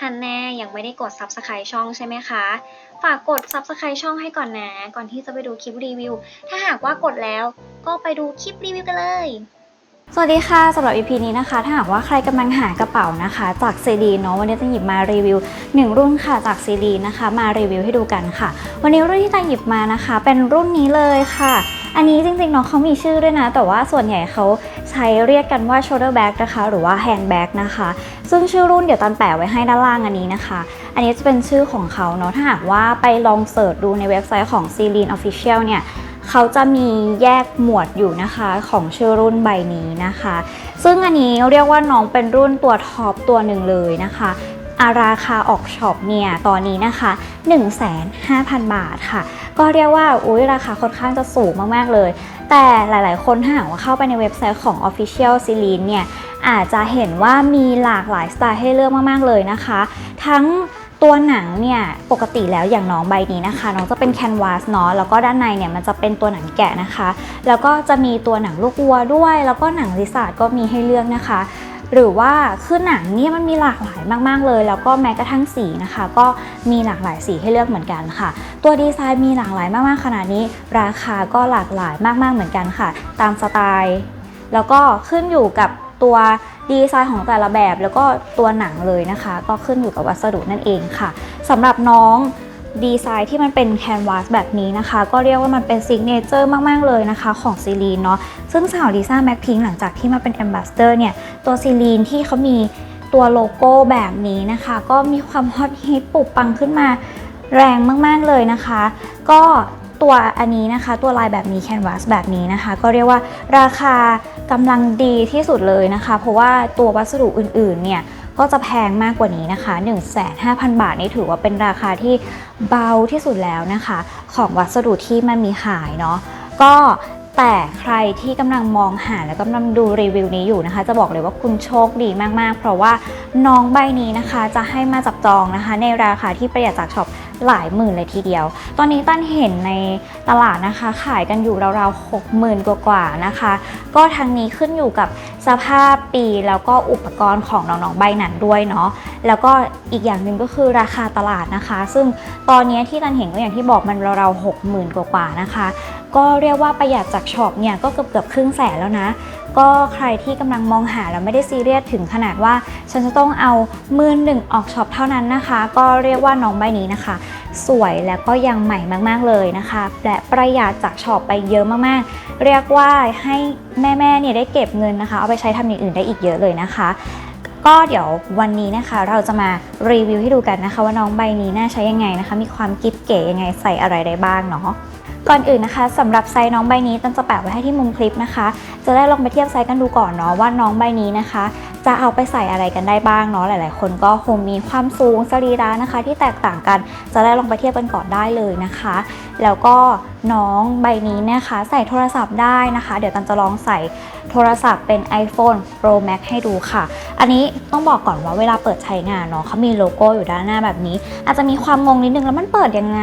ฮันแน่ยังไม่ได้กด Subscribe ช่องใช่ไหมคะ ฝากกด Subscribe ช่องให้ก่อนนะ ก่อนที่จะไปดูคลิปรีวิว ถ้าหากว่ากดแล้วก็ไปดูคลิปรีวิวกันเลยสวัสดีค่ะสำหรับ EP นี้นะคะ ถ้าหากว่าใครกำลังหากระเป๋านะคะ จากซีดีเนาะวันนี้จะหยิบมารีวิว 1 รุ่นค่ะจากซีดีนะคะ มารีวิวให้ดูกันค่ะ วันนี้รุ่นที่จะหยิบมานะคะ เป็นรุ่นนี้เลยค่ะ อันนี้จริงๆเนาะเขามีชื่อด้วยนะ แต่ว่าส่วนใหญ่เขาใช้เรียกกันว่า shoulder bag นะคะ หรือว่า hand bag นะคะ ซึ่งชื่อรุ่นเดี๋ยวตันแปะไว้ให้ด้านล่างอันนี้นะคะ อันนี้จะเป็นชื่อของเขาเนาะถ้าหากว่าไปลองเสิร์ชดูในเว็บไซต์ของ Celine Official เนี่ยเขาจะมีแยกหมวดอยู่นะคะของชื่อรุ่นใบนี้นะคะ ซึ่งอันนี้เรียกว่าน้องเป็นรุ่นตัวท็อปตัวหนึ่งเลยนะคะอาราคาออกช็อปเนี่ยตอนนี้นะคะ 1 5 0 0 0 0บาทค่ะ ก็เรียกว่าอุ้ยราคาค่อนข้างจะสูงมากๆเลย แต่หลายๆ คนถ้าหากว่าเข้าไปในเว็บไซต์ของ Official c e l i n เนี่ยอาจจะเห็นว่ามีหลากหลายสไตล์ให้เลือกมากๆเลยนะคะ ทั้งตัวหนังเนี่ยปกติแล้วอย่างน้องใบนี้นะคะ น้องจะเป็นแคนวาสเนาะแล้วก็ด้านในเนี่ยมันจะเป็นตัวหนังแกะนะคะ แล้วก็จะมีตัวหนังลูกวัวด้วย แล้วก็หนังลิซาร์ดก็มีให้เลือกนะคะ หรือว่าคือหนังเนี่ยมันมีหลากหลายมาก ๆ เลย แล้วก็แม้กระทั่งสีนะคะ ก็มีหลากหลายสีให้เลือกเหมือนกันค่ะ ตัวดีไซน์มีหลากหลายมากๆขนาดนี้ ราคาก็หลากหลายมาก ๆเหมือนกันค่ะ ตามสไตล์ แล้วก็ขึ้นอยู่กับตัวดีไซน์ของแต่ละแบบ แล้วก็ตัวหนังเลยนะคะ ก็ขึ้นอยู่กับวัสดุนั่นเองค่ะสำหรับน้อง ดีไซน์ที่มันเป็นแคนวาสแบบนี้นะคะ ก็เรียกว่ามันเป็นซิกเนเจอร์มาก ๆ เลยนะคะ ของซีลีนเนาะซึ่งสาวลิซ่าแม็กพิงหลังจากที่มาเป็นแอมบาสเดอร์เนี่ย ตัวซีลีนที่เขามีตัวโลโก้แบบนี้นะคะ ก็มีความฮอตฮิตปุบปังขึ้นมาแรงมาก ๆ เลยนะคะ ก็ตัวอันนี้นะคะตัวลายแบบนี้แคนวาสแบบนี้นะคะ ก็เรียกว่าราคากำลังดีที่สุดเลยนะคะ เพราะว่าตัววัสดุอื่นๆเนี่ย ก็จะแพงมากกว่านี้นะคะ 15,000 บาทนี่ถือว่าเป็นราคาที่เบาที่สุดแล้วนะคะ ของวัสดุที่มันมีขายเนาะก็แต่ใครที่กำลังมองหาและกำลังดูรีวิวนี้อยู่นะคะ จะบอกเลยว่าคุณโชคดีมากๆ เพราะว่าน้องใบนี้นะคะจะให้มาจับจองนะคะ ในราคาที่ประหยัดจากช็อป หลายหมื่นเลยทีเดียว ตอนนี้ตั้นเห็นในตลาดนะคะ ขายกันอยู่ราวๆ 6 0,000 กว่าๆนะคะ ก็ทางนี้ขึ้นอยู่กับสภาพปีแล้วก็อุปกรณ์ของน้องๆใบนั้นด้วยเนาะ แล้วก็อีกอย่างหนึ่งก็คือราคาตลาดนะคะ ซึ่งตอนนี้ที่ตันเห็นก็อย่างที่บอกมันราวๆ 6 0,000 กว่าๆนะคะ ก็เรียกว่าประหยัดจากช็อปเนี่ยก็เกือบเกือบครึ่งแสนแล้วนะ ก็ใครที่กำลังมองหาแล้วไม่ได้ซีเรียสถึงขนาดว่า ฉันจะต้องเอามือหนึ่งออกช็อปเท่านั้นนะคะ ก็เรียกว่าน้องใบนี้นะคะ สวยแล้วก็ยังใหม่มากๆเลยนะคะ และประหยัดจากช็อปไปเยอะมากๆ เรียกว่าให้แม่ๆเนี่ยได้เก็บเงินนะคะ เอาไปใช้ทำอย่างอื่นได้อีกเยอะเลยนะคะก็เดี๋ยววันนี้นะคะเราจะมารีวิวให้ดูกันนะคะ ว่าน้องใบนี้น่าใช้ยังไงนะคะ มีความกิ๊บเก๋ยังไงใส่อะไรได้บ้างเนาะ ก่อนอื่นนะคะสำหรับไซส์น้องใบนี้ตันจะแปะไว้ให้ที่มุมคลิปนะคะ จะได้ลองไปเทียบไซส์กันดูก่อนเนาะว่าน้องใบนี้นะคะ จะเอาไปใส่อะไรกันได้บ้างเนาะหลาย ๆ คนก็คงมีความสูงสรีระนะคะ ที่แตกต่างกันจะได้ลองไปเทียบกันก่อนได้เลยนะคะ แล้วก็น้องใบนี้นะคะ ใส่โทรศัพท์ได้นะคะ เดี๋ยวตันจะลองใส่โทรศัพท์เป็น iPhone Pro Max ให้ดูค่ะ อันนี้ต้องบอกก่อนว่าเวลาเปิดใช้งานเนาะเขามีโลโก้อยู่ด้านหน้าแบบนี้ อาจจะมีความงงนิดนึงแล้วมันเปิดยังไง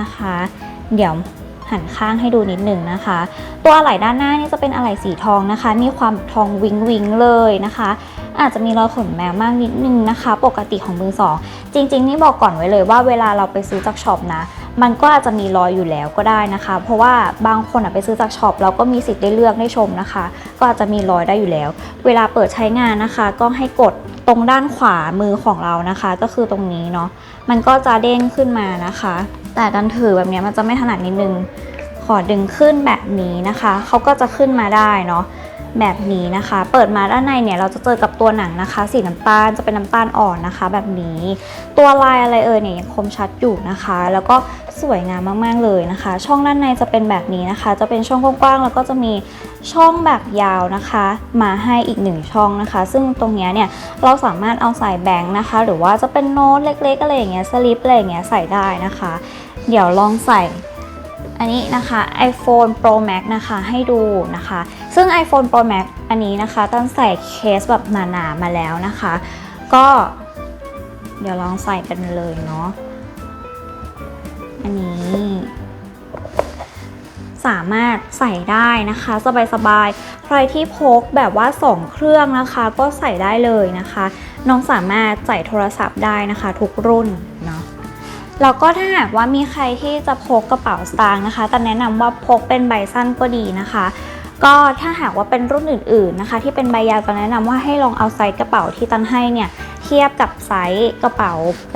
นะคะ เดี๋ยว หันข้างให้ดูนิดหนึ่งนะคะ ตัวอะไหล่ด้านหน้านี่จะเป็นอะไหล่สีทองนะคะ มีความทองวิงวิงเลยนะคะ อาจจะมีรอยขนแมวมากนิดนึงนะคะ ปกติของมือสองจริง ๆ นี่บอกก่อนไว้เลยว่าเวลาเราไปซื้อจากช็อปนะมันก็อาจจะมีรอยอยู่แล้วก็ได้นะคะ เพราะว่าบางคนไปซื้อจากช็อปเราก็มีสิทธิ์ได้เลือกได้ชมนะคะ ก็อาจจะมีรอยได้อยู่แล้ว เวลาเปิดใช้งานนะคะ ก็ให้กด ตรงด้านขวามือของเรานะคะ ก็คือตรงนี้เนาะมันก็จะเด้งขึ้นมานะคะ แต่ดันถือแบบนี้มันจะไม่ถนัดนิดนึง ขอดึงขึ้นแบบนี้นะคะเขาก็จะขึ้นมาได้เนาะ แบบนี้นะคะ เปิดมาด้านในเนี่ยเราจะเจอกับตัวหนังนะคะ สีน้ำตาลจะเป็นน้ำตาลอ่อนนะคะ แบบนี้ ตัวลายอะไรเอ่ยเนี่ยยังคมชัดอยู่นะคะ แล้วก็สวยงามมากๆเลยนะคะ ช่องด้านในจะเป็นแบบนี้นะคะ จะเป็นช่องกว้างๆแล้วก็จะมีช่องแบบยาวนะคะ มาให้อีกหนึ่งช่องนะคะ ซึ่งตรงเนี้ยเนี่ยเราสามารถเอาใส่แบงค์นะคะ หรือว่าจะเป็นโน้ตเล็กๆอะไรอย่างเงี้ยสลิปอะไรอย่างเงี้ยใส่ได้นะคะ เดี๋ยวลองใส่ อันนี้นะคะ iPhone Pro Max นะคะให้ดูนะคะ ซึ่ง iPhone Pro Max อันนี้นะคะตั้งใส่เคสแบบหนาๆมาแล้วนะคะ ก็เดี๋ยวลองใส่กันเลยเนาะอันนี้ สามารถใส่ได้นะคะ สบายๆ ใครที่พกแบบว่า 2 เครื่องนะคะ ก็ใส่ได้เลยนะคะ น้องสามารถใส่โทรศัพท์ได้นะคะ ทุกรุ่นเนาะ แล้วก็ถ้าหากว่ามีใครที่จะพกกระเป๋าสตางค์นะคะแต่แนะนำว่าพกเป็นใบสั้นก็ดีนะคะ ก็ถ้าหากว่าเป็นรุ่นอื่นๆนะคะ ที่เป็นใบยาวก็แนะนำว่าให้ลองเอาไซส์กระเป๋าที่ตันให้เนี่ยเทียบกับไซส์กระเป๋า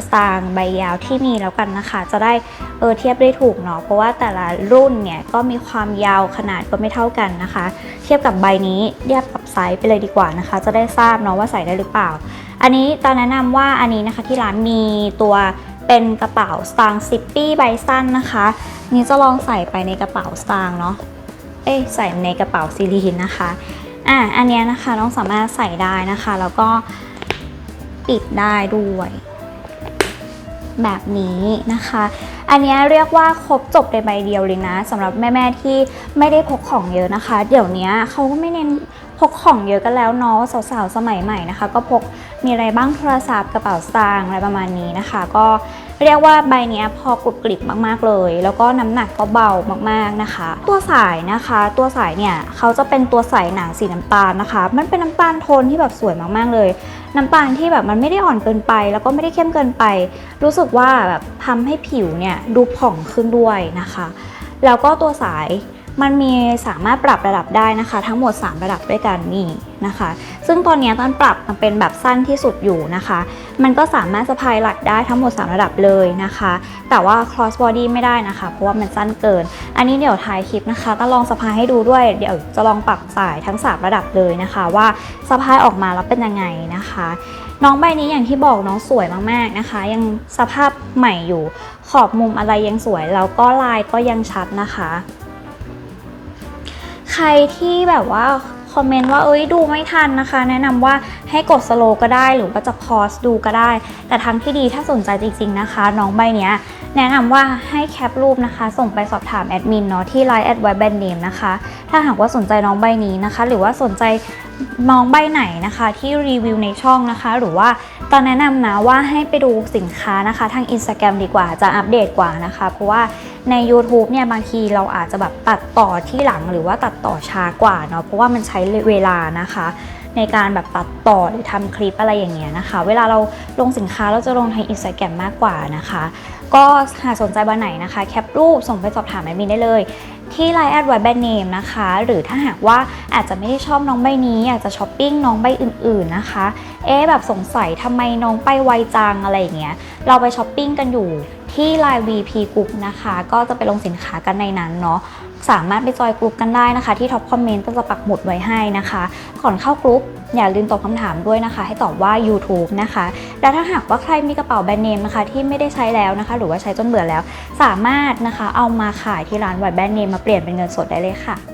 สตางค์ใบยาวที่มีแล้วกันนะคะ จะได้เออเทียบได้ถูกเนาะเพราะว่าแต่ละรุ่นเนี่ยก็มีความยาวขนาดก็ไม่เท่ากันนะคะ เทียบกับใบนี้เทียบกับไซส์ไปเลยดีกว่านะคะ จะได้ทราบเนาะว่าใส่ได้หรือเปล่า อันนี้ตอนแนะนำว่าอันนี้นะคะที่ร้านมีตัว เป็นกระเป๋าสตางค์ซิปปี้ใบสั้นนะคะ นี่จะลองใส่ไปในกระเป๋าสตางค์เนาะ เอ้ยใส่ในกระเป๋าซีลีนนะคะ อะอันเนี้ยนะคะน้องสามารถใส่ได้นะคะ แล้วก็ปิดได้ด้วย แบบนี้นะคะ อันเนี้ยเรียกว่าครบจบในใบเดียวเลยนะสำหรับแม่ ๆ ที่ไม่ได้พกของเยอะนะคะ เดี๋ยวนี้เขาก็ไม่เน้น พกของเยอะกันแล้วเนาะสาวๆสมัยใหม่นะคะ ก็พกมีอะไรบ้างโทรศัพท์กระเป๋าสตางค์อะไรประมาณนี้นะคะ ก็เรียกว่าใบเนี้ยพอกรุบกริบมากๆเลย แล้วก็น้ำหนักก็เบามากๆนะคะ ตัวสายนะคะ ตัวสายเนี่ยเขาจะเป็นตัวสายหนังสีน้ำตาลนะคะ มันเป็นน้ำตาลโทนที่แบบสวยมากๆเลย น้ำตาลที่แบบมันไม่ได้อ่อนเกินไป แล้วก็ไม่ได้เข้มเกินไป รู้สึกว่าแบบทำให้ผิวเนี่ยดูผ่องขึ้นด้วยนะคะ แล้วก็ตัวสาย มันมีสามารถปรับระดับได้นะคะ ทั้งหมด 3 ระดับด้วยกันนี่นะคะ ซึ่งตอนนี้ตอนปรับมันเป็นแบบสั้นที่สุดอยู่นะคะ มันก็สามารถสะพายหล่ได้ทั้งหมด 3 ระดับเลยนะคะ แต่ว่า cross body ไม่ได้นะคะ เพราะว่ามันสั้นเกิน อันนี้เดี๋ยวท้ายคลิปนะคะต้องลองสะพายให้ดูด้วย เดี๋ยวจะลองปรับสายทั้ง 3 ระดับเลยนะคะ ว่าสะพายออกมาแล้วเป็นยังไงนะคะน้องใบนี้อย่างที่บอกน้องสวยมากๆนะคะ ยังสภาพใหม่อยู่ ขอบมุมอะไรยังสวยแล้วก็ลายก็ยังชัดนะคะ ใครที่แบบว่าคอมเมนต์ว่าเอ้ยดูไม่ทันนะคะ แนะนำว่าให้กดสโลก็ได้หรือว่าจะพอสดูก็ได้ แต่ทางที่ดีถ้าสนใจจริง ๆนะคะ น้องใบเนี้ยแนะนำว่าให้แคปรูปนะคะ ส่งไปสอบถามแอดมินเนาะที่ไลน์แอดไวแบนเนมนะคะ ถ้าหากว่าสนใจน้องใบนี้นะคะ หรือว่าสนใจ น้องใบไหนนะคะที่รีวิวในช่องนะคะ หรือว่าตอนแนะนำนะว่าให้ไปดูสินค้านะคะทาง Instagram ดีกว่าจะอัปเดตกว่านะคะ เพราะว่าใน YouTube เนี่ยบางทีเราอาจจะแบบตัดต่อที่หลังหรือว่าตัดต่อช้ากว่าเนาะเพราะว่ามันใช้เวลานะคะ ในการแบบตัดต่อหรือทำคลิปอะไรอย่างเงี้ยนะคะ เวลาเราลงสินค้าเราจะลงทาง Instagram มมากกว่านะคะ ก็หากสนใจวันไหนนะคะ แคปรูปส่งไปสอบถามแอดมินได้เลย ที่ Line แอดไวแบรนด์เนมนะคะ หรือถ้าหากว่าอาจจะไม่ได้ชอบน้องใบนี้ อยากจะช้อปปิ้งน้องใบอื่นๆนะคะ เอ๊แบบสงสัยทำไมน้องไปไวจังอะไรอย่างเงี้ย เราไปช้อปปิ้งกันอยู่ที่ Line VP Group นะคะ ก็จะไปลงสินค้ากันในนั้นเนาะ สามารถไปจอยกลุ่มกันได้นะคะ ที่ท็อปคอมเมนต์ก็จะปักหมุดไว้ให้นะคะ ก่อนเข้ากลุ่มอย่าลืมตอบคำถามด้วยนะคะ ให้ตอบว่า YouTube นะคะ และถ้าหากว่าใครมีกระเป๋าแบรนด์เนมนะคะที่ไม่ได้ใช้แล้วนะคะ หรือว่าใช้จนเบื่อแล้ว สามารถนะคะเอามาขายที่ร้านไวแบรนด์เนมมาเปลี่ยนเป็นเงินสดได้เลยค่ะ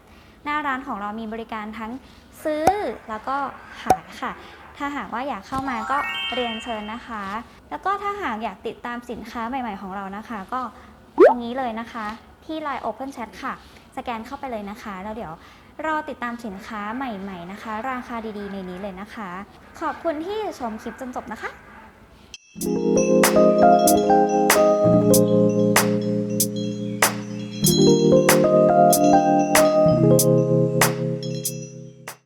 หน้าร้านของเรามีบริการทั้งซื้อแล้วก็ขายค่ะ ถ้าหากว่าอยากเข้ามาก็เรียนเชิญนะคะ แล้วก็ถ้าหากอยากติดตามสินค้าใหม่ๆของเรานะคะ ก็ตรงนี้เลยนะคะ ที่ Line Open Chat ค่ะ สแกนเข้าไปเลยนะคะ แล้วเดี๋ยวรอติดตามสินค้าใหม่ๆนะคะ ราคาดีๆ ในนี้เลยนะคะ ขอบคุณที่ชมคลิปจนจบนะคะ Thank